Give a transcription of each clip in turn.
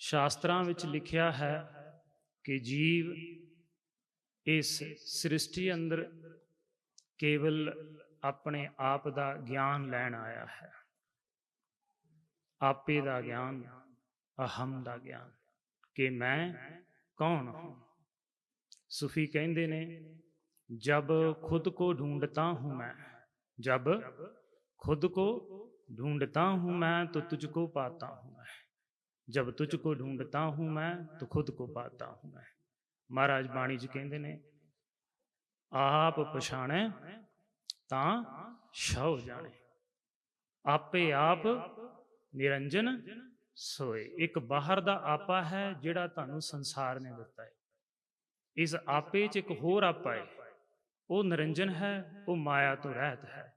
ਸ਼ਾਸਤਰਾਂ ਵਿੱਚ ਲਿਖਿਆ ਹੈ ਕਿ ਜੀਵ ਇਸ ਸ੍ਰਿਸ਼ਟੀ ਅੰਦਰ ਕੇਵਲ ਆਪਣੇ ਆਪ ਦਾ ਗਿਆਨ ਲੈਣ ਆਇਆ ਹੈ ਆਪੇ ਦਾ ਗਿਆਨ ਅਹਮ ਦਾ ਗਿਆਨ ਕਿ ਮੈਂ ਕੌਣ ਹਾਂ ਸੂਫੀ ਕਹਿੰਦੇ ਨੇ जब खुद को ढूंढता हूं मैं जब खुद को ढूंढता हूं मैं तो तुझको पाता हूं मैं ਜਬ ਤੁਝ ਕੋ ਢੂੰਡਤਾ ਹੂੰ ਮੈਂ, ਤੋ ਖੁਦ ਕੋ ਪਾਤਾ ਹੂੰ ਮੈਂ। ਮਹਾਰਾਜ ਬਾਣੀ ਜੀ ਕਹਿੰਦੇ ਨੇ, ਆਪ ਪਛਾਣੈ ਤਾਂ ਸ਼ਉ ਜਾਣੇ। ਆਪੇ ਆਪ ਨਿਰੰਜਨ ਸੋਏ। ਇੱਕ ਬਾਹਰ ਦਾ ਆਪਾ ਹੈ ਜਿਹੜਾ ਤੁਹਾਨੂੰ ਸੰਸਾਰ ਨੇ ਦਿੱਤਾ ਹੈ ਇਸ ਆਪੇ ਚ ਇੱਕ ਹੋਰ ਆਪਾ ਹੈ ਉਹ ਨਿਰੰਜਨ ਹੈ, ਉਹ ਮਾਇਆ ਤੋਂ ਰਹਿਤ ਹੈ।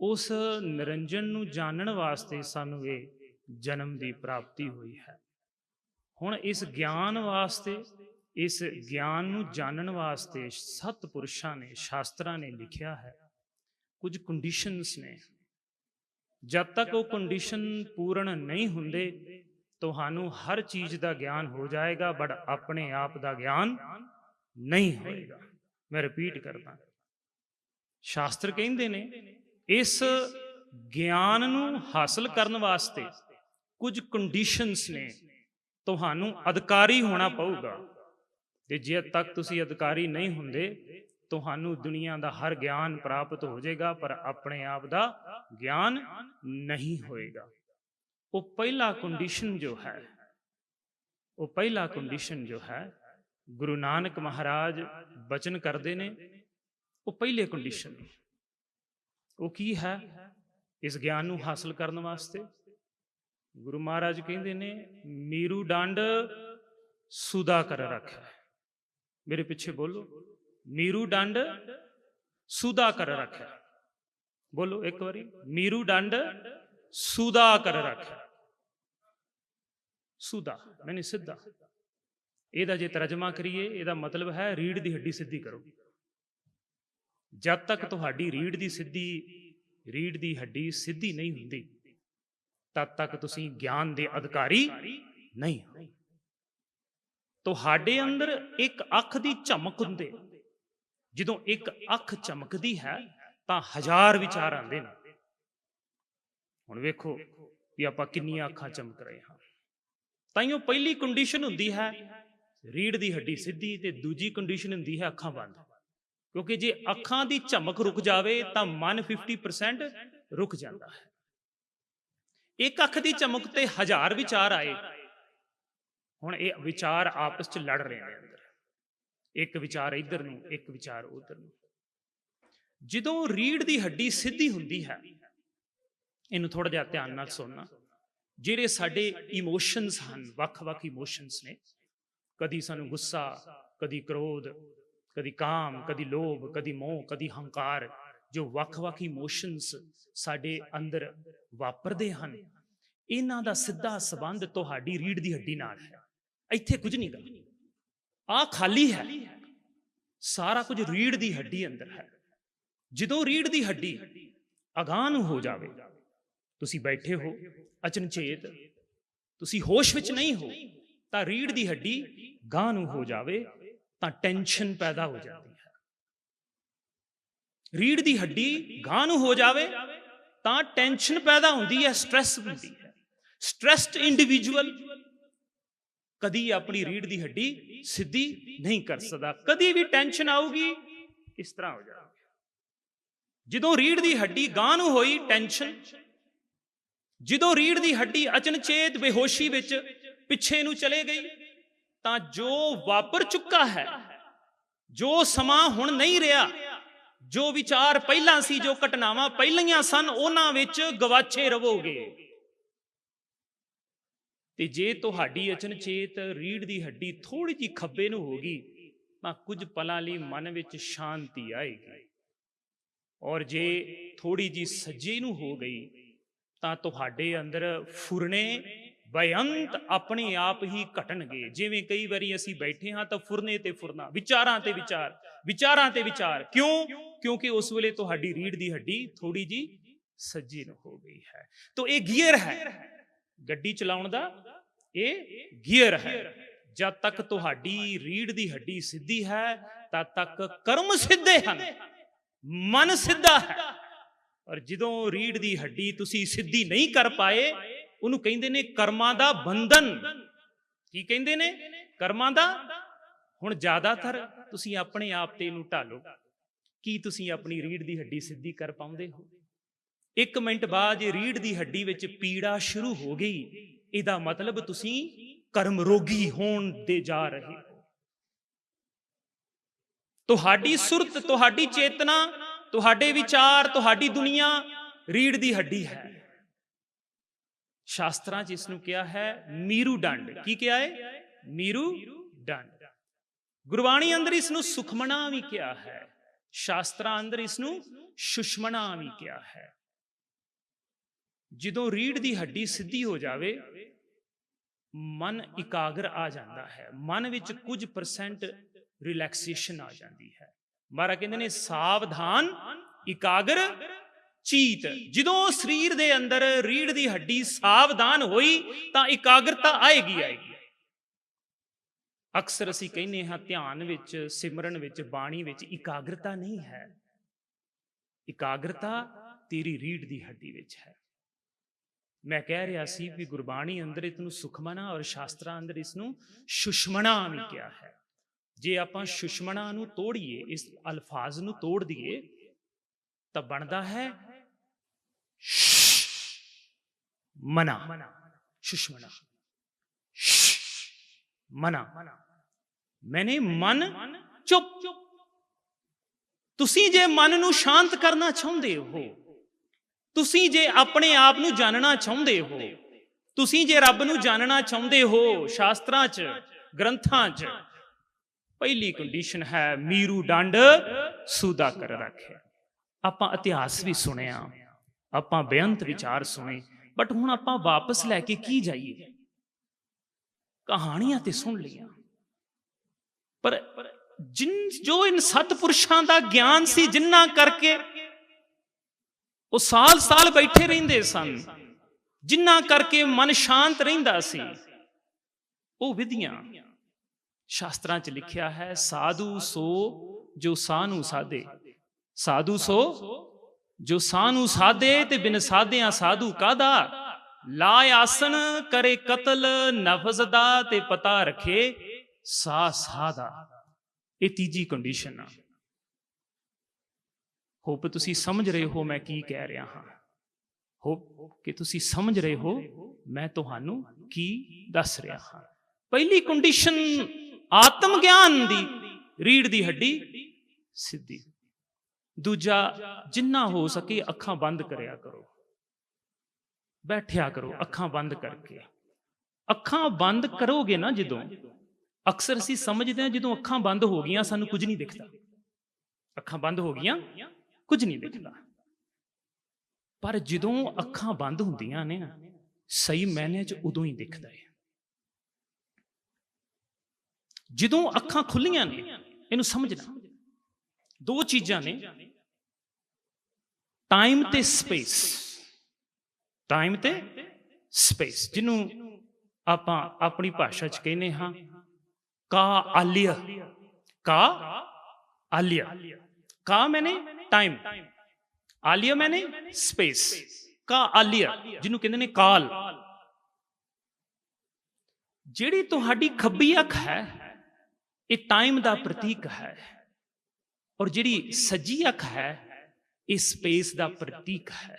ਉਸ ਨਿਰੰਜਨ ਨੂੰ ਜਾਣਨ ਵਾਸਤੇ ਸਾਨੂੰ ਇਹ ਜਨਮ ਦੀ ਪ੍ਰਾਪਤੀ ਹੋਈ ਹੈ। ਹੁਣ ਇਸ ਗਿਆਨ ਵਾਸਤੇ, ਇਸ ਗਿਆਨ ਨੂੰ ਜਾਣਨ ਵਾਸਤੇ ਸਤ ਪੁਰਸ਼ਾਂ ਨੇ, ਸ਼ਾਸਤਰਾਂ ਨੇ ਲਿਖਿਆ ਹੈ। ਕੁਝ ਕੰਡੀਸ਼ਨਸ ਨੇ। ਜਦ ਤੱਕ ਉਹ ਕੰਡੀਸ਼ਨ ਪੂਰਨ ਨਹੀਂ ਹੁੰਦੇ, ਤੁਹਾਨੂੰ ਹਰ ਚੀਜ਼ ਦਾ ਗਿਆਨ ਹੋ ਜਾਏਗਾ ਬਟ ਆਪਣੇ ਆਪ ਦਾ ਗਿਆਨ ਨਹੀਂ ਹੋਏਗਾ। ਮੈਂ ਰਿਪੀਟ ਕਰਦਾ। ਸ਼ਾਸਤਰ ਕਹਿੰਦੇ ਨੇ, ਇਸ ਗਿਆਨ ਨੂੰ ਹਾਸਲ ਕਰਨ ਵਾਸਤੇ ਕੁਝ ਕੰਡੀਸ਼ਨਸ ਨੇ, ਤੁਹਾਨੂੰ ਅਧਿਕਾਰੀ ਹੋਣਾ ਪਊਗਾ। ਤੇ ਜੇ ਤੱਕ ਤੁਸੀਂ ਅਧਿਕਾਰੀ ਨਹੀਂ ਹੁੰਦੇ, ਤੁਹਾਨੂੰ ਦੁਨੀਆ ਦਾ ਹਰ ਗਿਆਨ ਪ੍ਰਾਪਤ ਹੋ ਜਾਏਗਾ, ਪਰ ਆਪਣੇ ਆਪ ਦਾ ਗਿਆਨ ਨਹੀਂ ਹੋਏਗਾ। ਉਹ ਪਹਿਲਾ ਕੰਡੀਸ਼ਨ ਜੋ ਹੈ, ਉਹ ਪਹਿਲਾ ਕੰਡੀਸ਼ਨ ਜੋ ਹੈ, ਗੁਰੂ ਨਾਨਕ ਮਹਾਰਾਜ ਬਚਨ ਕਰਦੇ ਨੇ, ਉਹ ਪਹਿਲੇ ਕੰਡੀਸ਼ਨ ਉਹ ਕੀ ਹੈ? ਇਸ ਗਿਆਨ ਨੂੰ ਹਾਸਲ ਕਰਨ ਵਾਸਤੇ। ਗੁਰੂ ਮਹਾਰਾਜ ਕਹਿੰਦੇ ਨੇ, ਮੀਰੂ ਡੰਡ ਸੁਦਾ ਕਰ ਰੱਖਿਆ ਮੇਰੇ ਪਿੱਛੇ ਬੋਲੋ। ਮੀਰੂ ਡੰਡ ਸੁਦਾ ਕਰ ਰੱਖਿਆ ਬੋਲੋ ਇੱਕ ਵਾਰੀ। ਮੀਰੂ ਡੰਡ ਸੁਦਾ ਕਰ ਰੱਖਿਆ ਸੁਦਾ ਮੈਨੇ ਸਿੱਧਾ। ਇਹਦਾ ਜੇ ਤਰਜਮਾ ਕਰੀਏ, ਇਹਦਾ ਮਤਲਬ ਹੈ ਰੀੜ ਦੀ ਹੱਡੀ ਸਿੱਧੀ ਕਰੋ। ਜਦ ਤੱਕ ਤੁਹਾਡੀ ਰੀੜ ਦੀ ਸਿੱਧੀ, ਰੀੜ ਦੀ ਹੱਡੀ ਸਿੱਧੀ ਨਹੀਂ ਹੁੰਦੀ ਤਦ ਤੱਕ ਤੁਸੀਂ ਗਿਆਨ ਦੇ ਅਧਿਕਾਰੀ ਨਹੀਂ ਹੋ। ਤੁਹਾਡੇ ਅੰਦਰ ਇੱਕ ਅੱਖ ਦੀ ਝਮਕ ਹੁੰਦੇ ਜਦੋਂ ਇੱਕ ਅੱਖ ਚਮਕਦੀ ਹੈ, ਤਾਂ ਹਜ਼ਾਰ ਵਿਚਾਰ ਆਉਂਦੇ ਨੇ। ਹੁਣ ਵੇਖੋ ਵੀ ਆਪਾਂ ਕਿੰਨੀਆਂ ਅੱਖਾਂ ਚਮਕ ਰਹੇ ਹਾਂ। ਤਾਂ ਤਾਈਓ ਪਹਿਲੀ ਕੰਡੀਸ਼ਨ ਹੁੰਦੀ ਹੈ ਰੀੜ ਦੀ ਹੱਡੀ ਸਿੱਧੀ ਤੇ ਦੂਜੀ ਕੰਡੀਸ਼ਨ ਹੁੰਦੀ ਹੈ ਅੱਖਾਂ ਬੰਦ। ਕਿਉਂਕਿ ਜੇ ਅੱਖਾਂ ਦੀ ਝਮਕ ਰੁਕ ਜਾਵੇ, ਤਾਂ ਮਨ 50% ਰੁਕ ਜਾਂਦਾ ਹੈ। ਇੱਕ ਅੱਖ ਦੀ ਚਮਕ ਤੇ ਹਜ਼ਾਰ ਵਿਚਾਰ ਆਏ। ਹੁਣ ਇਹ ਵਿਚਾਰ ਆਪਸ ਚ ਲੜ ਰਹੇ ਨੇ ਅੰਦਰ। ਇੱਕ ਵਿਚਾਰ ਇੱਧਰ ਨੂੰ, ਇੱਕ ਵਿਚਾਰ ਉਧਰ ਨੂੰ। ਜਦੋਂ ਰੀੜ ਦੀ ਹੱਡੀ ਸਿੱਧੀ ਹੁੰਦੀ ਹੈ, ਇਹਨੂੰ ਥੋੜਾ ਜਿਹਾ ਧਿਆਨ ਨਾਲ ਸੁਣਨਾ। ਜਿਹੜੇ ਸਾਡੇ ਇਮੋਸ਼ਨਸ ਹਨ, ਵੱਖ-ਵੱਖ ਇਮੋਸ਼ਨਸ ਨੇ, ਕਦੀ ਸਾਨੂੰ ਗੁੱਸਾ, ਕਦੀ ਕ੍ਰੋਧ, ਕਦੀ ਕਾਮ, ਕਦੀ ਲੋਭ, ਕਦੀ ਮੋਹ, ਕਦੀ ਹੰਕਾਰ ਜੋ ਵੱਖ-ਵੱਖ ਇਮੋਸ਼ਨਸ ਸਾਡੇ ਅੰਦਰ ਵਾਪਰਦੇ ਹਨ, ਇਹਨਾਂ ਦਾ ਸਿੱਧਾ ਸਬੰਧ ਤੁਹਾਡੀ ਰੀੜ ਦੀ ਹੱਡੀ ਨਾਲ ਹੈ। ਇੱਥੇ ਕੁਝ ਨਹੀਂ ਗਾ। ਆ ਖਾਲੀ ਹੈ। ਸਾਰਾ ਕੁਝ ਰੀੜ ਦੀ ਹੱਡੀ ਅੰਦਰ ਹੈ। ਜਦੋਂ ਰੀੜ ਦੀ ਹੱਡੀ ਅਗਾਹ ਨੂੰ ਹੋ ਜਾਵੇ, ਤੁਸੀਂ ਬੈਠੇ ਹੋ, ਅਚਨਚੇਤ, ਤੁਸੀਂ ਹੋਸ਼ ਵਿੱਚ ਨਹੀਂ ਹੋ, ਤਾਂ ਰੀੜ ਦੀ ਹੱਡੀ ਗਾਂ ਨੂੰ ਹੋ ਜਾਵੇ, ਤਾਂ ਟੈਨਸ਼ਨ ਪੈਦਾ ਹੋ ਜਾਂਦੀ ਰੀੜ ਦੀ ਹੱਡੀ ਗਾਂ ਨੂੰ ਹੋ ਜਾਵੇ, ਤਾਂ ਟੈਨਸ਼ਨ ਪੈਦਾ ਹੁੰਦੀ ਹੈ ਸਟ्रेस ਹੁੰਦੀ ਹੈ। ਸਟ्रेस्ड ਇੰਡੀਵਿਜੂਅਲ ਕਦੀ ਆਪਣੀ ਰੀੜ ਦੀ ਹੱਡੀ ਸਿੱਧੀ ਨਹੀਂ ਕਰ ਸਕਦਾ। ਕਦੀ ਵੀ ਟੈਨਸ਼ਨ ਆਊਗੀ, ਇਸ ਤਰ੍ਹਾਂ ਹੋ ਜਾਊਗਾ ਜਦੋਂ ਰੀੜ ਦੀ ਹੱਡੀ ਗਾਂ ਨੂੰ ਹੋਈ ਟੈਨਸ਼ਨ, ਜਦੋਂ ਰੀੜ ਦੀ ਹੱਡੀ ਅਚਨਚੇਤ ਬੇਹੋਸ਼ੀ ਵਿੱਚ ਪਿੱਛੇ ਨੂੰ ਚਲੇ ਗਈ, ਤਾਂ ਜੋ ਵਾਪਰ ਚੁੱਕਾ ਹੈ, ਜੋ ਸਮਾਂ ਹੁਣ ਨਹੀਂ ਰਿਹਾ ਜੋ ਵਿਚਾਰ ਪਹਿਲਾਂ ਸੀ, ਜੋ ਘਟਨਾਵਾਂ ਪਹਿਲੀਆਂ ਸਨ, ਉਹਨਾਂ ਵਿੱਚ ਗਵਾਚੇ ਰਹੋਗੇ। ਤੇ ਜੇ ਤੁਹਾਡੀ ਅਚਨਚੇਤ ਰੀੜ ਦੀ ਹੱਡੀ ਥੋੜੀ ਜੀ ਖੱਬੇ ਨੂੰ ਹੋ ਗਈ ਤਾਂ ਕੁਝ ਪਲਾਂ ਲਈ ਮਨ ਵਿੱਚ ਸ਼ਾਂਤੀ ਆਏਗੀ। ਔਰ ਜੇ ਥੋੜੀ ਜੀ ਸੱਜੇ ਨੂੰ ਹੋ ਗਈ, ਤਾਂ ਤੁਹਾਡੇ ਅੰਦਰ ਫੁਰਨੇ ਬੇਅੰਤ ਆਪਣੇ ਆਪ ਹੀ ਘਟਣਗੇ। ਜਿਵੇਂ ਕਈ ਵਾਰੀ ਅਸੀਂ ਬੈਠੇ ਹਾਂ ਤਾਂ ਫੁਰਨੇ ਤੇ ਫੁਰਨਾ, ਵਿਚਾਰਾਂ ਤੇ ਵਿਚਾਰ, ਵਿਚਾਰਾਂ ਤੇ ਵਿਚਾਰ। ਕਿਉਂ? ਕਿਉਂਕਿ ਉਸ ਵੇਲੇ ਤੁਹਾਡੀ ਰੀੜ ਦੀ ਹੱਡੀ ਥੋੜੀ ਜੀ ਸੱਜੀ ਨੂੰ ਹੋ ਗਈ ਹੈ। ਤਾਂ ਇਹ ਗੀਅਰ ਹੈ। ਗੱਡੀ ਚਲਾਉਣ ਦਾ ਇਹ ਗੀਅਰ ਹੈ। ਜਦ ਤੱਕ ਤੁਹਾਡੀ ਰੀੜ ਦੀ ਹੱਡੀ ਸਿੱਧੀ ਹੈ, ਤਦ ਤੱਕ ਕਰਮ ਸਿੱਧੇ ਹਨ। ਮਨ ਸਿੱਧਾ ਹੈ। ਔਰ ਜਦੋਂ ਰੀੜ ਦੀ ਹੱਡੀ ਤੁਸੀਂ ਸਿੱਧੀ ਨਹੀਂ ਕਰ ਪਾਏ ਉਹਨੂੰ ਕਹਿੰਦੇ ਨੇ ਕਰਮਾਂ ਦਾ ਬੰਧਨ। ਕੀ ਕਹਿੰਦੇ ਨੇ? ਕਰਮਾਂ ਦਾ? ਹੁਣ ਜ਼ਿਆਦਾਤਰ ਤੁਸੀਂ ਆਪਣੇ ਆਪ ਤੇ ਇਹਨੂੰ ਢਾਲੋ। ਕੀ ਤੁਸੀਂ ਆਪਣੀ ਰੀੜ ਦੀ ਹੱਡੀ ਸਿੱਧੀ ਕਰ ਪਾਉਂਦੇ ਹੋ? ਇੱਕ ਮਿੰਟ ਬਾਅਦ ਜੇ ਰੀੜ ਦੀ ਹੱਡੀ ਵਿੱਚ ਪੀੜਾ ਸ਼ੁਰੂ ਹੋ ਗਈ। ਇਹਦਾ ਮਤਲਬ ਤੁਸੀਂ ਕਰਮ ਰੋਗੀ ਹੋਣ ਦੇ ਜਾ ਰਹੇ ਹੋ। ਤੁਹਾਡੀ ਸੁਰਤ, ਤੁਹਾਡੀ ਚੇਤਨਾ, ਤੁਹਾਡੇ ਵਿਚਾਰ, ਤੁਹਾਡੀ ਦੁਨੀਆ ਰੀੜ ਦੀ ਹੱਡੀ ਹੈ। ਸ਼ਾਸਤਰਾਂ 'ਚ ਇਸ ਨੂੰ ਕਿਹਾ ਹੈ ਮੀਰੂ ਡੰਡ। ਕੀ ਕਿਹਾ ਹੈ? ਮੀਰੂ ਡੰਡ। ਗੁਰਬਾਣੀ ਅੰਦਰ ਇਸ ਨੂੰ ਸੁਖਮਣਾ ਵੀ ਕਿਹਾ ਹੈ, ਸ਼ਾਸਤਰਾਂ ਅੰਦਰ ਇਸ ਨੂੰ ਸੁਸ਼ਮਣਾ ਵੀ ਕਿਹਾ ਹੈ। ਜਦੋਂ ਰੀੜ ਦੀ ਹੱਡੀ ਸਿੱਧੀ ਹੋ ਜਾਵੇ, ਮਨ ਇਕਾਗਰ ਆ ਜਾਂਦਾ ਹੈ। ਮਨ ਵਿੱਚ ਕੁਝ ਪਰਸੈਂਟ ਰਿਲੈਕਸੇਸ਼ਨ ਆ ਜਾਂਦੀ ਹੈ। ਮਾਰਾ ਕਹਿੰਦੇ ਨੇ, ਸਾਵਧਾਨ, ਇਕਾਗਰ ਚੀਤ। ਜਦੋਂ ਸਰੀਰ ਦੇ ਅੰਦਰ ਰੀੜ ਦੀ ਹੱਡੀ ਸਾਵਧਾਨ ਹੋਈ, ਤਾਂ ਇਕਾਗਰਤਾ ਆਏਗੀ ਆਏਗੀ। ਅਕਸਰ ਅਸੀਂ ਕਹਿੰਦੇ ਹਾਂ, ਧਿਆਨ ਵਿੱਚ, ਸਿਮਰਨ ਵਿੱਚ, ਬਾਣੀ ਵਿੱਚ ਇਕਾਗਰਤਾ ਨਹੀਂ ਹੈ। ਇਕਾਗਰਤਾ ਤੇਰੀ ਰੀੜ ਦੀ ਹੱਡੀ ਵਿੱਚ ਹੈ। ਮੈਂ ਕਹਿ ਰਿਹਾ ਸੀ ਵੀ ਗੁਰਬਾਣੀ ਅੰਦਰ ਇਸ ਨੂੰ ਸੁਖਮਨਾ ਔਰ ਸ਼ਾਸਤਰਾਂ ਅੰਦਰ ਇਸ ਨੂੰ ਸੁਸ਼ਮਣਾ ਵੀ ਕਿਹਾ ਹੈ। ਜੇ ਆਪਾਂ ਸੁਸ਼ਮਣਾ ਨੂੰ ਤੋੜੀਏ, ਇਸ ਅਲਫਾਜ਼ ਨੂੰ ਤੋੜ ਦਈਏ, ਤਾਂ ਬਣਦਾ ਹੈ ਮਨਾ। ਸੁਸ਼ਮਣਾ ਮਨਾ। ਮੈਨੇ। ਮਨ ਚੁੱਪ। ਤੁਸੀਂ ਜੇ ਮਨ ਨੂੰ ਸ਼ਾਂਤ ਕਰਨਾ ਚਾਹੁੰਦੇ ਹੋ, ਤੁਸੀਂ ਜੇ ਆਪਣੇ ਆਪ ਨੂੰ ਜਾਣਨਾ ਚਾਹੁੰਦੇ ਹੋ, ਤੁਸੀਂ ਜੇ ਰੱਬ ਨੂੰ ਜਾਣਨਾ ਚਾਹੁੰਦੇ ਹੋ, ਸ਼ਾਸਤਰਾਂ 'ਚ, ਗ੍ਰੰਥਾਂ 'ਚ, ਪਹਿਲੀ ਕੰਡੀਸ਼ਨ ਹੈ ਮੀਰੂ ਡੰਡ ਸੂਦਾ ਕਰ ਰੱਖਿਆ। ਆਪਾਂ ਇਤਿਹਾਸ ਵੀ ਸੁਣਿਆ, ਆਪਾਂ ਬੇਅੰਤ ਵਿਚਾਰ ਸੁਣੇ ਬਟ ਹੁਣ ਆਪਾਂ ਵਾਪਸ ਲੈ ਕੇ ਕੀ ਜਾਈਏ? ਕਹਾਣੀਆਂ ਤੇ ਸੁਣ ਲਈਆਂ। ਪਰ ਜਿਨ ਜੋ ਇਨ ਸਤਪੁਰਸ਼ਾਂ ਦਾ ਗਿਆਨ ਸੀ ਜਿੰਨਾ ਕਰਕੇ ਉਹ ਸਾਲ-ਸਾਲ ਬੈਠੇ ਰਹਿੰਦੇ ਸਨ, ਜਿੰਨਾ ਕਰਕੇ ਮਨ ਸ਼ਾਂਤ ਰਹਿੰਦਾ ਸੀ, ਉਹ ਵਿਧੀਆਂ ਸ਼ਾਸਤਰਾਂ 'ਚ ਲਿਖਿਆ ਹੈ, ਸਾਧੂ ਸੋ ਜੋ ਸਾਨੂ ਸਾਦੇ ਸਾਧੂ ਸੋ ਜੋ ਸਾਨੂ ਸਾਦੇ ਤੇ ਬਿਨ ਸਾਧਿਆਂ ਸਾਧੂ ਕਾਦਾ ਲਾ ਆਸਨ ਕਰੇ ਕਤਲ, ਨਫਸ ਦਾ ਤੇ ਪਤਾ ਰੱਖੇ ਸਾ ਸਾਦਾ ਇਹ ਤੀਜੀ ਕੰਡੀਸ਼ਨ ਆ। ਹੋਪ ਤੁਸੀਂ ਸਮਝ ਰਹੇ ਹੋ ਮੈਂ ਕੀ ਕਹਿ ਰਿਹਾ ਹਾਂ। ਹੋਪ ਕਿ ਤੁਸੀਂ ਸਮਝ ਰਹੇ ਹੋ ਮੈਂ ਤੁਹਾਨੂੰ ਕੀ ਦੱਸ ਰਿਹਾ ਹਾਂ। ਪਹਿਲੀ ਕੰਡੀਸ਼ਨ ਆਤਮ ਗਿਆਨ ਦੀ ਰੀੜ ਦੀ ਹੱਡੀ, ਸਿੱਧੀ। ਦੂਜਾ, ਜਿੰਨਾ ਹੋ ਸਕੇ ਅੱਖਾਂ ਬੰਦ ਕਰਿਆ ਕਰੋ। ਬੈਠਿਆ ਕਰੋ ਅੱਖਾਂ ਬੰਦ ਕਰਕੇ। ਅੱਖਾਂ ਬੰਦ ਕਰੋਗੇ ਨਾ ਜਦੋਂ, ਅਕਸਰ ਅਸੀਂ ਸਮਝਦੇ ਹਾਂ ਜਦੋਂ ਅੱਖਾਂ ਬੰਦ ਹੋ ਗਈਆਂ ਸਾਨੂੰ ਕੁਝ ਨਹੀਂ ਦਿਖਦਾ। ਅੱਖਾਂ ਬੰਦ ਹੋ ਗਈਆਂ, ਕੁਝ ਨਹੀਂ ਦਿਖਦਾ। ਪਰ ਜਦੋਂ ਅੱਖਾਂ ਬੰਦ ਹੁੰਦੀਆਂ ਨੇ ਨਾ ਸਹੀ ਮੈਨੇ 'ਚ ਉਦੋਂ ਹੀ ਦਿਖਦਾ ਹੈ ਜਦੋਂ ਅੱਖਾਂ ਖੁੱਲੀਆਂ ਨੇ, ਇਹਨੂੰ ਸਮਝਣਾ। ਦੋ ਚੀਜ਼ਾਂ ਨੇ। ਟਾਈਮ ਤੇ ਸਪੇਸ ਟਾਈਮ ਤੇ ਸਪੇਸ ਜਿਹਨੂੰ ਆਪਾਂ ਆਪਣੀ ਭਾਸ਼ਾ 'ਚ ਕਹਿੰਦੇ ਹਾਂ। ਕਾ ਆਲਿਆ। ਕਾ ਆਲਿਆ। ਕਾ ਮੈਨੇ ਟਾਈਮ ਆਲਿਆ ਮੈਨੇ ਸਪੇਸ ਕਾ ਆਲਿਆ ਜਿਹਨੂੰ ਕਹਿੰਦੇ ਨੇ ਕਾਲ। ਜਿਹੜੀ ਤੁਹਾਡੀ ਖੱਬੀ ਅੱਖ ਹੈ ਇਹ ਟਾਈਮ ਦਾ ਪ੍ਰਤੀਕ ਹੈ। ਔਰ ਜਿਹੜੀ ਸੱਜੀ ਅੱਖ ਹੈ ਇਹ ਸਪੇਸ ਦਾ ਪ੍ਰਤੀਕ ਹੈ।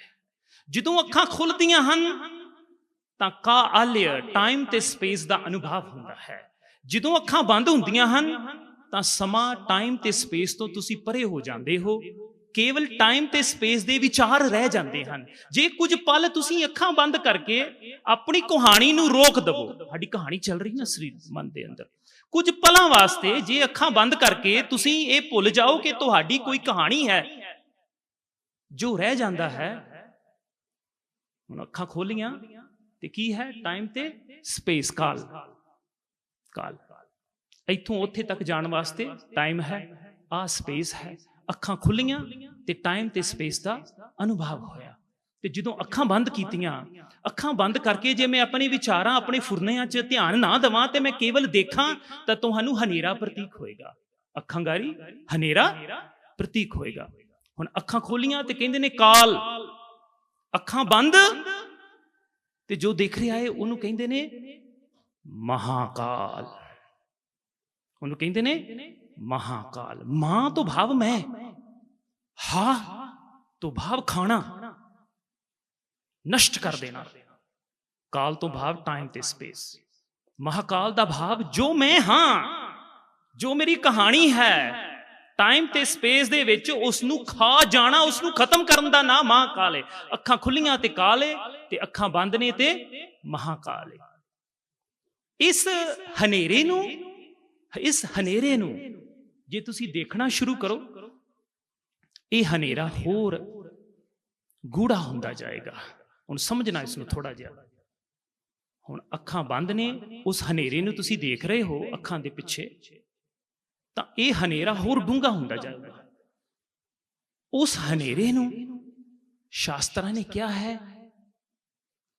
ਜਦੋਂ ਅੱਖਾਂ ਖੁੱਲਦੀਆਂ ਹਨ, ਤਾਂ ਕਾ ਆਲਿਆ ਟਾਈਮ ਤੇ ਸਪੇਸ ਦਾ ਅਨੁਭਵ ਹੁੰਦਾ ਹੈ। ਜਦੋਂ ਅੱਖਾਂ ਬੰਦ ਹੁੰਦੀਆਂ ਹਨ, ਤਾਂ ਸਮਾਂ ਟਾਈਮ ਤੇ ਸਪੇਸ ਤੋਂ ਤੁਸੀਂ ਪਰੇ ਹੋ ਜਾਂਦੇ ਹੋ। ਕੇਵਲ ਟਾਈਮ ਤੇ ਸਪੇਸ ਦੇ ਵਿਚਾਰ ਰਹਿ ਜਾਂਦੇ ਹਨ। ਜੇ ਕੁਝ ਪਲ ਤੁਸੀਂ ਅੱਖਾਂ ਬੰਦ ਕਰਕੇ ਆਪਣੀ ਕਹਾਣੀ ਨੂੰ ਰੋਕ ਦਵੋ, ਸਾਡੀ ਕਹਾਣੀ ਚੱਲ ਰਹੀ ਨਾ ਸਰੀਰ ਮਨ ਦੇ ਅੰਦਰ। ਕੁਝ ਪਲਾਂ ਵਾਸਤੇ ਜੇ ਅੱਖਾਂ ਬੰਦ ਕਰਕੇ ਤੁਸੀਂ ਇਹ ਭੁੱਲ ਜਾਓ ਕਿ ਤੁਹਾਡੀ ਕੋਈ ਕਹਾਣੀ ਹੈ ਜੋ ਰਹਿ ਜਾਂਦਾ ਹੈ, ਹੁਣ ਅੱਖਾਂ ਖੋਲੀਆਂ ਤੇ ਕੀ ਹੈ? ਟਾਈਮ ਤੇ ਸਪੇਸ ਕਾਲ ਕਾਲ ਇੱਥੋਂ ਉੱਥੇ ਤੱਕ ਜਾਣ ਵਾਸਤੇ ਟਾਈਮ ਹੈ, ਆ ਸਪੇਸ ਹੈ। ਅੱਖਾਂ ਖੁੱਲੀਆਂ ਤੇ ਟਾਈਮ ਤੇ ਸਪੇਸ ਦਾ ਅਨੁਭਵ ਹੋਇਆ। ਤੇ ਜਦੋਂ ਅੱਖਾਂ ਬੰਦ ਕੀਤੀਆਂ, ਅੱਖਾਂ ਬੰਦ ਕਰਕੇ ਜੇ ਮੈਂ ਆਪਣੇ ਵਿਚਾਰਾਂ, ਆਪਣੇ ਫੁਰਨਿਆਂ 'ਚ ਧਿਆਨ ਨਾ ਦਵਾਂ ਤੇ ਮੈਂ ਕੇਵਲ ਦੇਖਾਂ, ਤਾਂ ਤੁਹਾਨੂੰ ਹਨੇਰਾ ਪ੍ਰਤੀਕ ਹੋਏਗਾ। ਅੱਖਾਂ ਗਾਰੀ, ਹਨੇਰਾ ਪ੍ਰਤੀਕ ਹੋਏਗਾ। ਹੁਣ ਅੱਖਾਂ ਖੋਲੀਆਂ ਤੇ ਕਹਿੰਦੇ ਨੇ ਕਾਲ। ਅੱਖਾਂ ਬੰਦ ਤੇ ਜੋ ਦੇਖ ਰਿਹਾ ਹੈ ਉਹਨੂੰ ਕਹਿੰਦੇ ਨੇ ਮਹਾਕਾਲ। ਉਹਨੂੰ ਕਹਿੰਦੇ ਨੇ ਮਹਾਕਾਲ। ਮਾਂ ਤੋਂ ਭਾਵ ਮੈਂ ਹਾ ਤੋਂ ਭਾਵ ਖਾਣਾ, ਨਸ਼ਟ ਕਰ ਦੇਣਾ। ਕਾਲ ਤੋਂ ਭਾਵ ਟਾਈਮ ਤੇ ਸਪੇਸ ਮਹਾਕਾਲ ਦਾ ਭਾਵ ਜੋ ਮੈਂ ਹਾਂ, ਜੋ ਮੇਰੀ ਕਹਾਣੀ ਹੈ ਟਾਈਮ ਤੇ ਸਪੇਸ ਦੇ ਵਿੱਚ ਉਸ ਨੂੰ ਖਾ ਜਾਣਾ ਉਸ ਨੂੰ ਖਤਮ ਕਰਨ ਦਾ ਨਾਮ ਮਹਾਕਾਲ ਹੈ ਅੱਖਾਂ ਖੁੱਲੀਆਂ ਤੇ ਕਾਲੇ ਤੇ ਅੱਖਾਂ ਬੰਦ ਨੇ ਤੇ ਮਹਾਕਾਲ ਹੈ ਇਸ ਹਨੇਰੇ ਨੂੰ, ਇਸ ਹਨੇਰੇ ਨੂੰ ਜੇ ਤੁਸੀਂ ਦੇਖਣਾ ਸ਼ੁਰੂ ਕਰੋ, ਇਹ ਹਨੇਰਾ ਹੋਰ ਗੂੜਾ ਹੁੰਦਾ ਜਾਏਗਾ। ਹੁਣ ਸਮਝਣਾ ਇਸ ਨੂੰ ਥੋੜਾ ਜਿਹਾ। ਹੁਣ ਅੱਖਾਂ ਬੰਦ ਨੇ, ਉਸ ਹਨੇਰੇ ਨੂੰ ਤੁਸੀਂ ਦੇਖ ਰਹੇ ਹੋ ਅੱਖਾਂ ਦੇ ਪਿੱਛੇ। ਤਾਂ ਇਹ ਹਨੇਰਾ ਹੋਰ ਡੂੰਘਾ ਹੁੰਦਾ ਜਾਏਗਾ ਉਸ ਹਨੇਰੇ ਨੂੰ ਸ਼ਾਸਤਰਾਂ ਨੇ ਕਿਹਾ ਹੈ,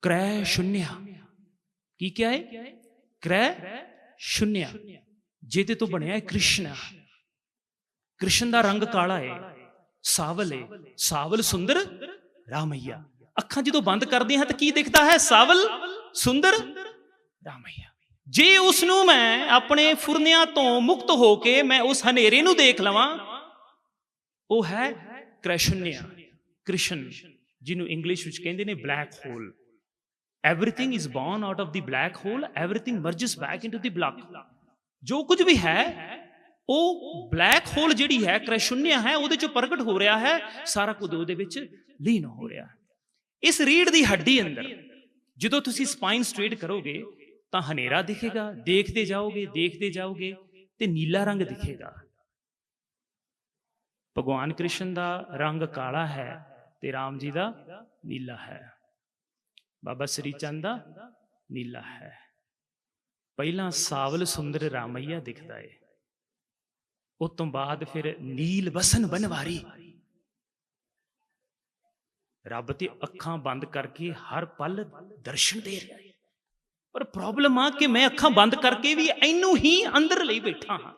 ਕ੍ਰੈ ਸ਼ੁਨਿਆ। ਕੀ ਕਿਹਾ ਹੈ? ਕ੍ਰੈ ਸ਼ੁਨਿਆ। ਜਿਹਦੇ ਤੋਂ ਬਣਿਆ ਹੈ ਕ੍ਰਿਸ਼ਨ। ਕ੍ਰਿਸ਼ਨ ਦਾ ਰੰਗ ਕਾਲਾ ਹੈ, ਸਾਵਲ ਹੈ। ਸਾਵਲ ਸੁੰਦਰ ਰਾਮਈਆ। ਅੱਖਾਂ ਜਦੋਂ ਬੰਦ ਕਰਦੇ ਹਾਂ ਤਾਂ ਕੀ ਦਿਖਦਾ ਹੈ? ਸਾਵਲ ਸੁੰਦਰ ਰਾਮਈਆ। ਜੇ ਉਸ ਨੂੰ ਮੈਂ ਆਪਣੇ ਫੁਰਨਿਆਂ ਤੋਂ ਮੁਕਤ ਹੋ ਕੇ ਮੈਂ ਉਸ ਹਨੇਰੇ ਨੂੰ ਦੇਖ ਲਵਾਂ, ਉਹ ਹੈ ਕ੍ਰਿਸ਼ਨਿਆ, ਕ੍ਰਿਸ਼ਨ, ਜਿਹਨੂੰ ਇੰਗਲਿਸ਼ ਵਿੱਚ ਕਹਿੰਦੇ ਨੇ black hole everything is born out of the black hole, everything merges back into the black. ਜੋ ਕੁਝ ਵੀ ਹੈ, ਉਹ ਬਲੈਕ ਹੋਲ ਜਿਹੜੀ ਹੈ, ਕ੍ਰਿਸ਼ਨਿਆ ਹੈ, ਉਹਦੇ ਚੋਂ ਪ੍ਰਗਟ ਹੋ ਰਿਹਾ ਹੈ, ਸਾਰਾ ਕੁਝ ਉਹਦੇ ਵਿੱਚ ਲੀਨ ਹੋ ਰਿਹਾ ਹੈ। ਇਸ ਰੀੜ ਦੀ ਹੱਡੀ ਅੰਦਰ, ਜਦੋਂ ਤੁਸੀਂ ਸਪਾਈਨ ਸਟ੍ਰੇਟ ਕਰੋਗੇ ਤਾਂ ਹਨੇਰਾ ਦਿਖੇਗਾ, ਦੇਖਦੇ ਜਾਓਗੇ ਦੇਖਦੇ ਜਾਓਗੇ ਤੇ ਨੀਲਾ ਰੰਗ ਦਿਖੇਗਾ। ਭਗਵਾਨ ਕ੍ਰਿਸ਼ਨ ਦਾ ਰੰਗ ਕਾਲਾ ਹੈ ਤੇ ਰਾਮ ਜੀ ਦਾ ਨੀਲਾ ਹੈ। ਬਾਬਾ ਸ੍ਰੀ ਚੰਦ ਦਾ ਨੀਲਾ ਹੈ। ਪਹਿਲਾਂ ਸਾਵਲ ਸੁੰਦਰ ਰਾਮਈਆ ਦਿਖਦਾ ਏ। ਉਸ ਤੋਂ ਬਾਅਦ ਫਿਰ ਨੀਲ ਵਸਨ ਬਨਵਾਰੀ। ਰੱਬ ਤੇ ਅੱਖਾਂ ਬੰਦ ਕਰਕੇ ਹਰ ਪਲ ਦਰਸ਼ਨ ਦੇ ਰਿਹਾ। ਪਰ ਪ੍ਰੋਬਲਮ ਆ ਕਿ ਮੈਂ ਅੱਖਾਂ ਬੰਦ ਕਰਕੇ ਵੀ ਇਹਨੂੰ ਹੀ ਅੰਦਰ ਲਈ ਬੈਠਾ ਹਾਂ।